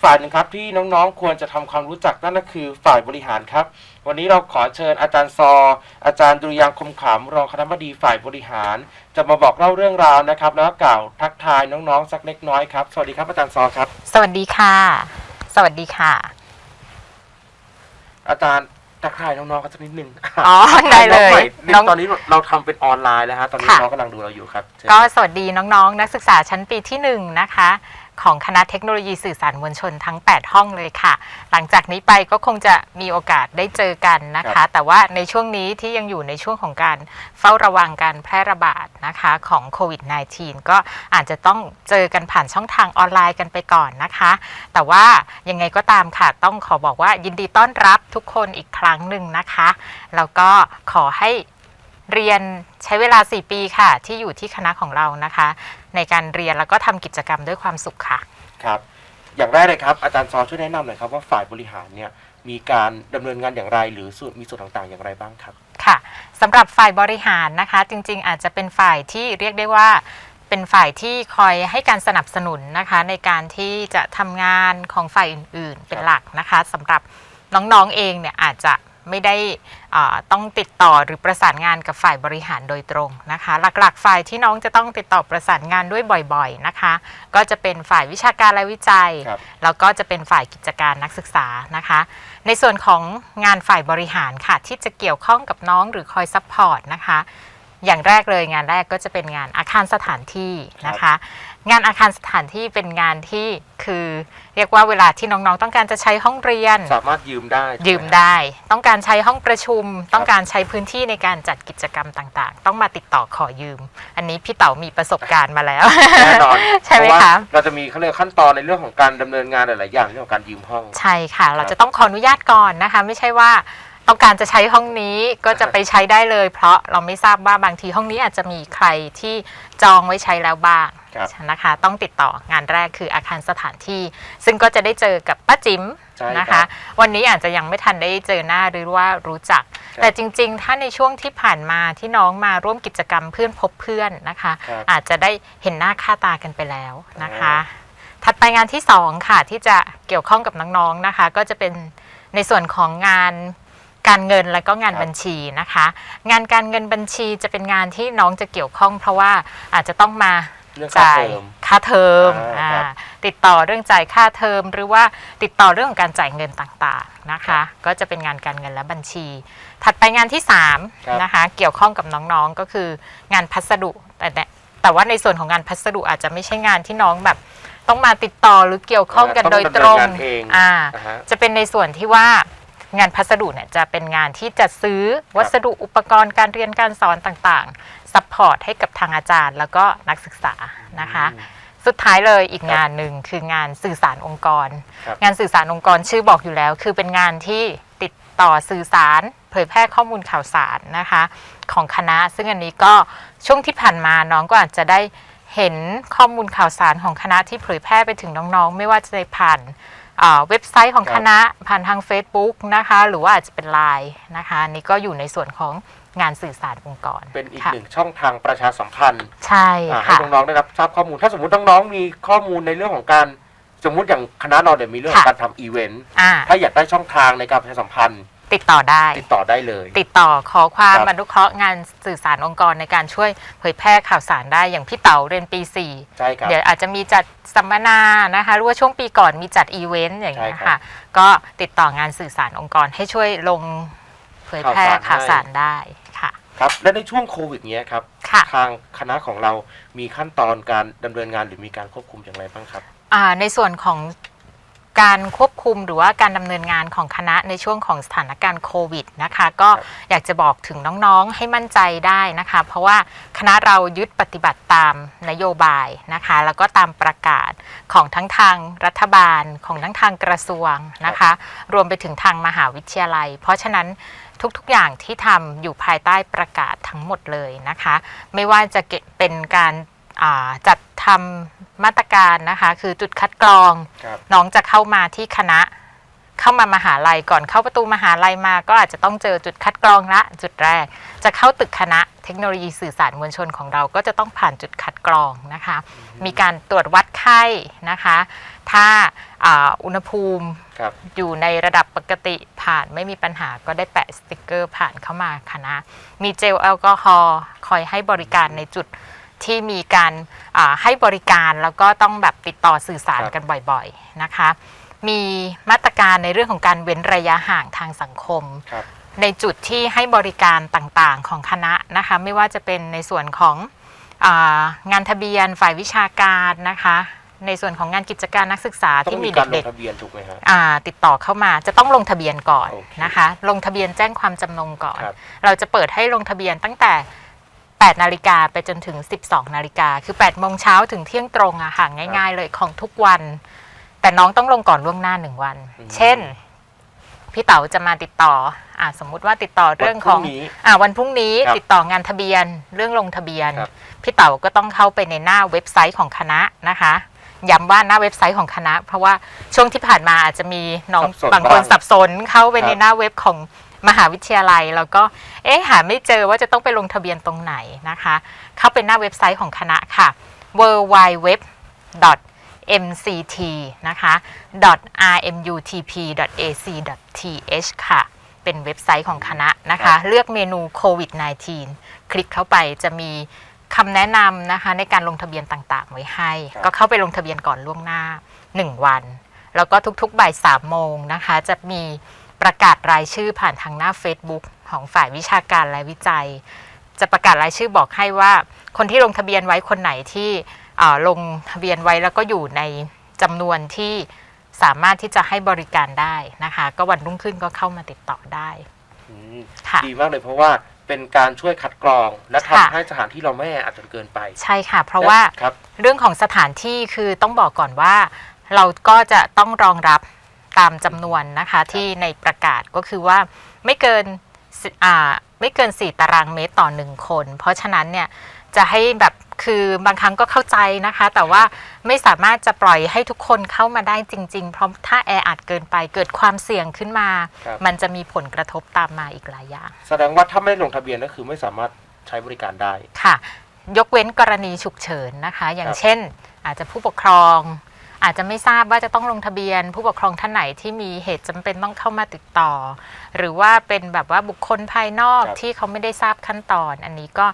และอีกฝ่ายหนึ่งครับที่น้องๆ ควรจะทำความรู้จักนั่นก็คือฝ่ายบริหารครับ วันนี้เราขอเชิญอาจารย์ซอ อาจารย์ดุริยางค์คมขำรองคณบดีฝ่ายบริหาร จะมาบอกเล่าเรื่องราวนะครับ แล้วก็กล่าวทักทายน้องๆ สักเล็กน้อยครับ สวัสดีครับอาจารย์ซอครับ สวัสดีค่ะ สวัสดีค่ะ อาจารย์ทักทายน้องๆกันสักนิดนึงอ๋อได้เลยน้องตอนนี้เราทำเป็นออนไลน์แล้วฮะตอนนี้ค่ะน้องกำลังดูเราอยู่ครับเชิญก็สวัสดีน้องๆ นักศึกษาชั้นปีที่1นะคะ ของคณะเทคโนโลยีสื่อสารมวลชนทั้ง 8 ห้องเลยค่ะ หลังจากนี้ไปก็คงจะมีโอกาสได้เจอกันนะคะ แต่ว่าในช่วงนี้ที่ยังอยู่ในช่วงของการเฝ้าระวังการแพร่ระบาดนะคะของโควิด -19 ก็อาจจะต้องเจอกันผ่านช่องทางออนไลน์กันไปก่อนนะคะ แต่ว่ายังไงก็ตามค่ะต้องขอบอกว่ายินดีต้อนรับทุกคนอีกครั้งหนึ่งนะคะ แล้วก็ขอให้เรียนใช้เวลา 4 ปีค่ะ ที่อยู่ที่คณะของเรานะคะ ในการเรียนแล้วก็ทำกิจกรรมด้วยความสุขค่ะ ครับ อย่างแรกเลยครับ อาจารย์ซอช่วยแนะนำหน่อยครับว่าฝ่ายบริหารเนี่ยมีการดำเนินงานอย่างไร หรือส่วนมีส่วนต่างๆ อย่างไรบ้างครับ ค่ะสำหรับฝ่ายบริหารนะคะ จริงๆ อาจจะเป็นฝ่ายที่เรียกได้ว่า เป็นฝ่ายที่คอยให้การสนับสนุนนะคะ ในการที่จะทำงานของฝ่ายอื่นๆ เป็นหลักนะคะสำหรับน้องๆเองเนี่ยอาจจะ ไม่ได้อ่าต้องติดต่อหรือประสานงานกับฝ่ายบริหารโดยตรงนะคะ หลักๆ ฝ่ายที่น้องจะต้องติดต่อประสานงานด้วยบ่อยๆนะคะ ก็จะเป็นฝ่ายวิชาการและวิจัยครับแล้วก็จะเป็นฝ่ายกิจการนักศึกษานะคะ ในส่วนของงานฝ่ายบริหารค่ะที่จะเกี่ยวข้องกับน้องหรือคอยซัพพอร์ตนะคะ อย่างแรกเลยงานแรกก็จะเป็นงานอาคารสถานที่นะคะ งานอาคารสถานที่เป็นงานที่คือเรียกว่าเวลาที่น้องๆ ต้องการจะใช้ห้องเรียน สามารถยืมได้ยืมได้ ต้องการใช้ห้องประชุม ต้องการใช้พื้นที่ในการจัดกิจกรรมต่างๆ ต้องมาติดต่อขอยืม อันนี้พี่เต๋ามีประสบการณ์มาแล้วแน่นอนใช่ไหมเพราว่าคะเราจะมีเขาเรียกขั้นตอนในเรื่องของการดำเนินงานหลายๆอย่างเรื่องของการยืมห้อง ใช่ค่ะ เราจะต้องขออนุญาตก่อนนะคะ ไม่ใช่ว่า ต้องการจะใช้ห้องนี้ก็จะไปใช้ได้เลย เพราะเราไม่ทราบว่าบางทีห้องนี้อาจจะมีใครที่จองไว้ใช้แล้วบ้างครับ นะคะ ต้องติดต่องานแรกคืออาคารสถานที่ ซึ่งก็จะได้เจอกับป้าจิ๋มใช่นะครัคะบวันนี้อาจจะยังไม่ทันได้เจอหน้าหรือว่ารู้จัก ครับแต่จริง ๆ ถ้าในช่วงที่ผ่านมาที่น้องมาร่วมกิจกรรมเพื่อนพบเพื่อนนะคะ ครับอาจจะได้เห็นหน้าค่าตากันไปแล้วนะคะอ๋ถัดไปงานที่2ค่ะที่จะเกี่ยวข้องกับน้องๆนะคะ ก็จะเป็นในส่วนของงาน การเงินและก็งานครับบัญชีนะคะ งานการเงินบัญชีจะเป็นงานที่น้องจะเกี่ยวข้อง เพราะว่าอาจจะต้องมาเรื่องค่าจ่ายเทอมค่าเทอมอ่าครับอ่าติดต่อเรื่องจ่ายค่าเทอม หรือว่าติดต่อเรื่องของการจ่ายเงินต่างๆนะคะ ก็จะเป็นงานการเงินและบัญชี ถัดไปงานที่ครับ 3นะคะเกี่ยวข้องกับน้องๆก็คืองานพัสดุแต่แต่แต่ว่าในส่วนของงานพัสดุอาจจะไม่ใช่งานที่น้องแบบ ต้องมาติดต่อหรือเกี่ยวข้องกันต้องโดยดำตเนิรนงงานเองอ่านะฮะ จะเป็นในส่วนที่ว่า งานพัสดุเนี่ยจะเป็นงานที่จะซื้อวัสดุอุปกรณ์การเรียนการสอนต่างๆซัพพอร์ตให้กับทางอาจารย์ แล้วก็นักศึกษานะคะอืมสุดท้ายเลยอีกครับงานหนึ่งคืองานสื่อสารองค์กร ครับ งานสื่อสารองค์กรชื่อบอกอยู่แล้ว คือเป็นงานที่ติดต่อสื่อสาร เผยแพร่ข้อมูลข่าวสารนะคะ ของคณะ ซึ่งอันนี้ก็ช่วงที่ผ่านมาน้องก็อาจจะได้เห็นข้อมูลข่าวสารของคณะที่เผยแพร่ไปถึงน้องๆ ไม่ว่าจะผ่านอ่า เว็บไซต์ของครับคณะผ่านทาง Facebook นะคะ หรือว่าอาจจะเป็นไลน์นะคะอันนี่ก็อยู่ในส่วนของงานสื่อสารองค์กรเป็นอีกค่ะหนึ่งช่องทางประชาสัมพันธ์ใช่อ่าให้ค่ะ น้องๆได้รับทราบข้อมูล ถ้าสมมติน้องๆมีข้อมูลในเรื่องของการสมมุติอย่างคณะเราเนี่ยมีเรื่องของค่ะ การทำอีเวนต์ อ่า ถ้าอยากได้ช่องทางในการประชาสัมพันธ์ ติดต่อได้ ติดต่อได้เลย ติดต่อขอความครับ อนุเคราะห์งานสื่อสารองค์กรในการช่วยเผยแพร่ข่าวสารได้อย่างพี่เต๋าเรียนปี 4 ใช่ครับ เดี๋ยวอาจจะมีจัดสัมมนานะคะหรือว่าช่วงปีก่อนมีจัดอีเวนต์อย่างเงี้ยใช่ครัค่ะ บก็ติดต่องานสื่อสารองค์กรให้ช่วยลงเผยแพร่ข่าข่าววสาสารรได้ค่ะครับ และในช่วงโควิดเนี้ยครับ ค่ะ ทางคณะของเรามีขั้นตอนการดำเนินงานหรือมีการควบคุมอย่างไรบ้างครับ อ่าในส่วนของ การควบคุมหรือว่าการดำเนินงานของคณะในช่วงของสถานการณ์โควิดนะคะ ก็ครับอยากจะบอกถึงน้องๆให้มั่นใจได้นะคะ เพราะว่าคณะเรายึดปฏิบัติตามนโยบายนะคะ แล้วก็ตามประกาศของทั้งทางรัฐบาลของทั้งทางกระทรวงนะคะ รวมไปถึงทางมหาวิทยาลัย เพราะฉะนั้นทุกๆ อย่างที่ทำอยู่ภายใต้ประกาศทั้งหมดเลยนะคะ ไม่ว่าจะเก็บเป็นการอ่า จัดทำมาตรการนะคะ คือจุดคัดกรอง ครับ น้องจะเข้ามาที่คณะ เข้ามามหาลัยก่อนเข้าประตูมหาลัยมา ก็อาจจะต้องเจอจุดคัดกรองละจุดแรก จะเข้าตึกคณะเทคโนโลยีสื่อสารมวลชนของเรา ก็จะต้องผ่านจุดคัดกรองนะคะ มีการตรวจวัดไข้นะคะ ถ้าอ่าอุณหภูมิ ครับ อยู่ในระดับปกติผ่านไม่มีปัญหาก็ได้แปะสติกเกอร์ผ่านเข้ามาคณะ มีเจลแอลกอฮอล์คอยให้บริการในจุด ที่มีการอ่าให้บริการแล้วก็ต้องแบบติดต่อสื่อสารครับกันบ่อยๆนะคะ มีมาตรการในเรื่องของการเว้นระยะห่างทางสังคมครับในจุดที่ให้บริการต่างๆของคณะนะคะไม่ว่าจะเป็นในส่วนของอางานทะเบียนฝ่ายวิชาการนะคะ ในส่วนของงานกิจการนักศึกษาต้องที่มีมีการลเด็งกทะเบียนถูกไหมฮะๆอ่าติดต่อเข้ามาจะต้องลงทะเบียนก่อนโอเคนะคะ ลงทะเบียนแจ้งความจำนงก่อนครับเราจะเปิดให้ลงทะเบียนตั้งแต่ 8 นาฬิกาไปจนถึง 12 นาฬิกา คือ 8 โมงเช้าถึงเที่ยงตรงอะค่ะง่าย ๆ เลยของทุกวัน แต่น้องต้องลงก่อนล่วงหน้าหนึ่งวันเช่น พี่เต๋าจะมาติดต่ออ่าสมมุติว่าติดต่อเรื่องของ วันพรุ่งนี้ อ่าวันพรุ่งนี้ครับติดต่องานทะเบียนเรื่องลงทะเบียน ครับ พี่เต๋าก็ต้องเข้าไปในหน้าเว็บไซต์ของคณะนะคะย้ำว่าหน้าเว็บไซต์ของคณะ เพราะว่าช่วงที่ผ่านมาอาจจะมีน้องสับสนบางคนบ้างสับสนเข้าไปครับในหน้าเว็บของ มหาวิทยาลัย แล้วก็เอ๊ะหาไม่เจอว่าจะต้องไปลงทะเบียนตรงไหนนะคะ เข้าไปหน้าเว็บไซต์ของคณะค่ะ w w w mct นะคะ rmutp.ac.th ค่ะ เป็นเว็บไซต์ของคณะนะครัคะบเลือกเมนูโควิด -19 คลิกเข้าไปจะมีคำแนะนำนะคะในการลงทะเบียนต่างๆ ไว้ให้ครับก็เข้าไปลงทะเบียนก่อนล่วงหน้า 1 วัน แล้วก็ทุกๆบ่าย3โมงนะคะ จะมี ประกาศรายชื่อผ่านทางหน้า Facebook ของฝ่ายวิชาการและวิจัย จะประกาศรายชื่อบอกให้ว่าคนที่ลงทะเบียนไว้คนไหนที่อ่าลงทะเบียนไว้แล้วก็อยู่ในจำนวนที่สามารถที่จะให้บริการได้นะคะ ก็วันรุ่งขึ้นก็เข้ามาติดต่อได้อืมค่ะดีมากเลยเพราะว่าเป็นการช่วยคัดกรอง และค่ะทำให้สถานที่เราไม่แออัดจนเกินไป ใช่ค่ะ เพราะว่าครับเรื่องของสถานที่คือต้องบอกก่อนว่า เราก็จะต้องรองรับ ตามจำนวนนะคะที่ในประกาศก็คือว่าไม่เกินสิอ่าไม่เกิน 4 ตารางเมตรต่อหนึ่งคน เพราะฉะนั้นเนี่ยจะให้แบบคือบางครั้งก็เข้าใจนะคะ แต่ว่าไม่สามารถจะปล่อยให้ทุกคนเข้ามาได้จริง ๆ เพราะถ้าแออัดเกินไปเกิดความเสี่ยงขึ้นมาครับมันจะมีผลกระทบตามมาอีกหลายอย่าง แสดงว่าถ้าไม่ลงทะเบียนก็คือไม่สามารถใช้บริการได้ค่ะ ยกเว้นกรณีฉุกเฉินนะคะ อย่าคงรับเช่น อาจจะผู้ปกครอง อาจจะไม่ทราบว่าจะต้องลงทะเบียน ผู้ปกครองท่านไหนที่มีเหตุจำเป็นต้องเข้ามาติดต่อ หรือว่าเป็นแบบว่าบุคคลภายนอกครับ ที่เขาไม่ได้ทราบขั้นตอน อันนี้ก็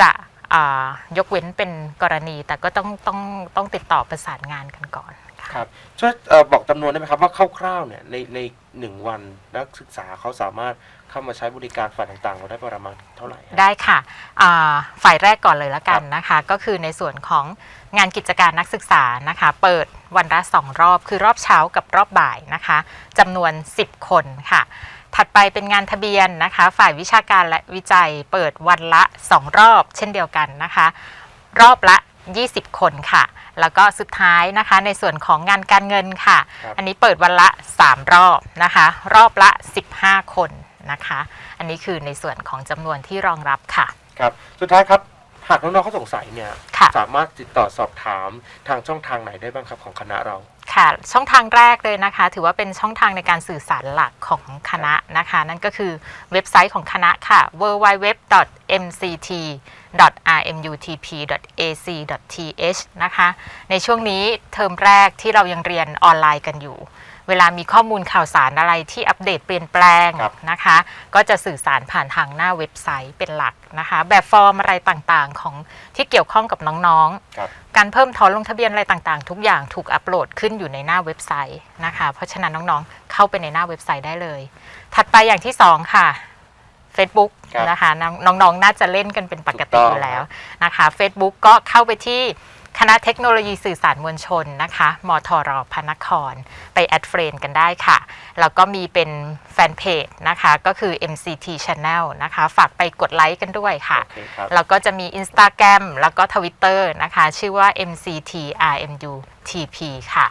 จะอ่ายกเว้นเป็นกรณี แต่ก็ต้องต้องต้องติดต่อประสานงานกันก่อน ค่ะครับช่วยเอ่อบอกจำนวนได้ไหมครับว่าคร่าวๆเนี่ยในในหนึ่งวันนักศึกษาเขาสามารถเข้ามาใช้บริการฝ่ายต่างๆเราได้ประมาณเท่าไหร่ฮะ ได้ค่ะอ่าฝ่ายแรกก่อนเลยละกันนะคะ ก็คือในส่วนของงานกิจการนักศึกษานะคะ เปิดวันละสองรอบ คือรอบเช้ากับรอบบ่ายนะคะจำนวน 10 คนค่ะ ถัดไปเป็นงานทะเบียนนะคะ ฝ่ายวิชาการและวิจัยเปิดวันละ 2 รอบเช่นเดียวกันนะคะ รอบละ 20 คนค่ะ แล้วก็สุดท้ายนะคะในส่วนของงานการเงินค่ะ ครับอันนี้เปิดวันละ 3 รอบนะคะ รอบละ 15 คนนะคะ อันนี้คือในส่วนของจำนวนที่รองรับค่ะ ครับสุดท้ายครับหากน้องๆเขาสงสัยเนี่ยค่ะ สามารถติดต่อสอบถามทางช่องทางไหนได้บ้างครับของคณะเรา ค่ะ ช่องทางแรกเลยนะคะ ถือว่าเป็นช่องทางในการสื่อสารหลักของคณะนะคะ นั่นก็คือเว็บไซต์ของคณะค่ะ www.mct.rmutp.ac.th นะคะ ในช่วงนี้เทอมแรกที่เรายังเรียนออนไลน์กันอยู่ เวลามีข้อมูลข่าวสารอะไรที่อัปเดตเปลี่ยนแปลงครับ นะคะ ก็จะสื่อสารผ่านทางหน้าเว็บไซต์เป็นหลักนะคะ แบบฟอร์มอะไรต่างๆของที่เกี่ยวข้องกับน้องๆ ครับ การเพิ่มถอนลงทะเบียนอะไรต่างๆ ทุกอย่างถูกอัปโหลดขึ้นอยู่ในหน้าเว็บไซต์นะคะ เพราะฉะนั้นน้องๆ เข้าไปในหน้าเว็บไซต์ได้เลย ถัดไปอย่างที่2ค่ะ Facebook ครับนะคะน้องน้องๆน่าจะเล่นกันเป็นปกติถูกต้องอยู่แล้วนะคะ Facebook ก็เข้าไปที่ คณะเทคโนโลยีสื่อสารมวลชนนะคะ มทรพระนคร ไปแอดเฟรนกันได้ค่ะ แล้วก็มีเป็นแฟนเพจนะคะ ก็คือ MCT Channel นะคะ ฝากไปกดไลค์กันด้วยค่ะ โอเคครับ แล้วก็จะมี Instagram แล้วก็ Twitter นะคะ ชื่อว่า MCTRMUTP ค่ะ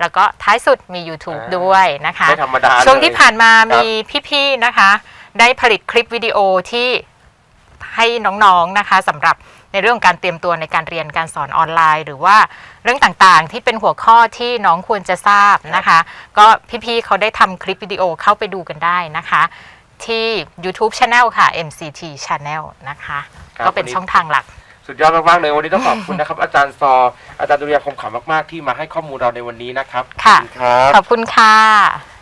แล้วก็ท้ายสุดมี YouTube อ่า ด้วยนะคะ ไม่ธรรมดาช่วงเลยที่ผ่านมาครับมีพี่ๆนะคะ ได้ผลิตคลิปวิดีโอที่ให้น้องๆนะคะสำหรับ ในเรื่องของการเตรียมตัวในการเรียนการสอนออนไลน์ หรือว่าเรื่องต่างๆ ที่เป็นหัวข้อที่น้องควรจะทราบนะคะ ก็พี่ๆเขาได้ทำคลิปวิดีโอเข้าไปดูกันได้นะคะ ที่ YouTube Channel ค่ะ MCT Channel นะคะ ครับก็เป็นวันนี้ ช่องทางหลัก สุดยอดมากๆเลยวันนี้ต้องขอบคุณนะครับ อาจารย์ซอ อาจารย์ดุริยางค์คมขำมากๆ ที่มาให้ข้อมูลเราในวันนี้นะครับค่ะ ขอบณครับ ขอบคุณค่ะ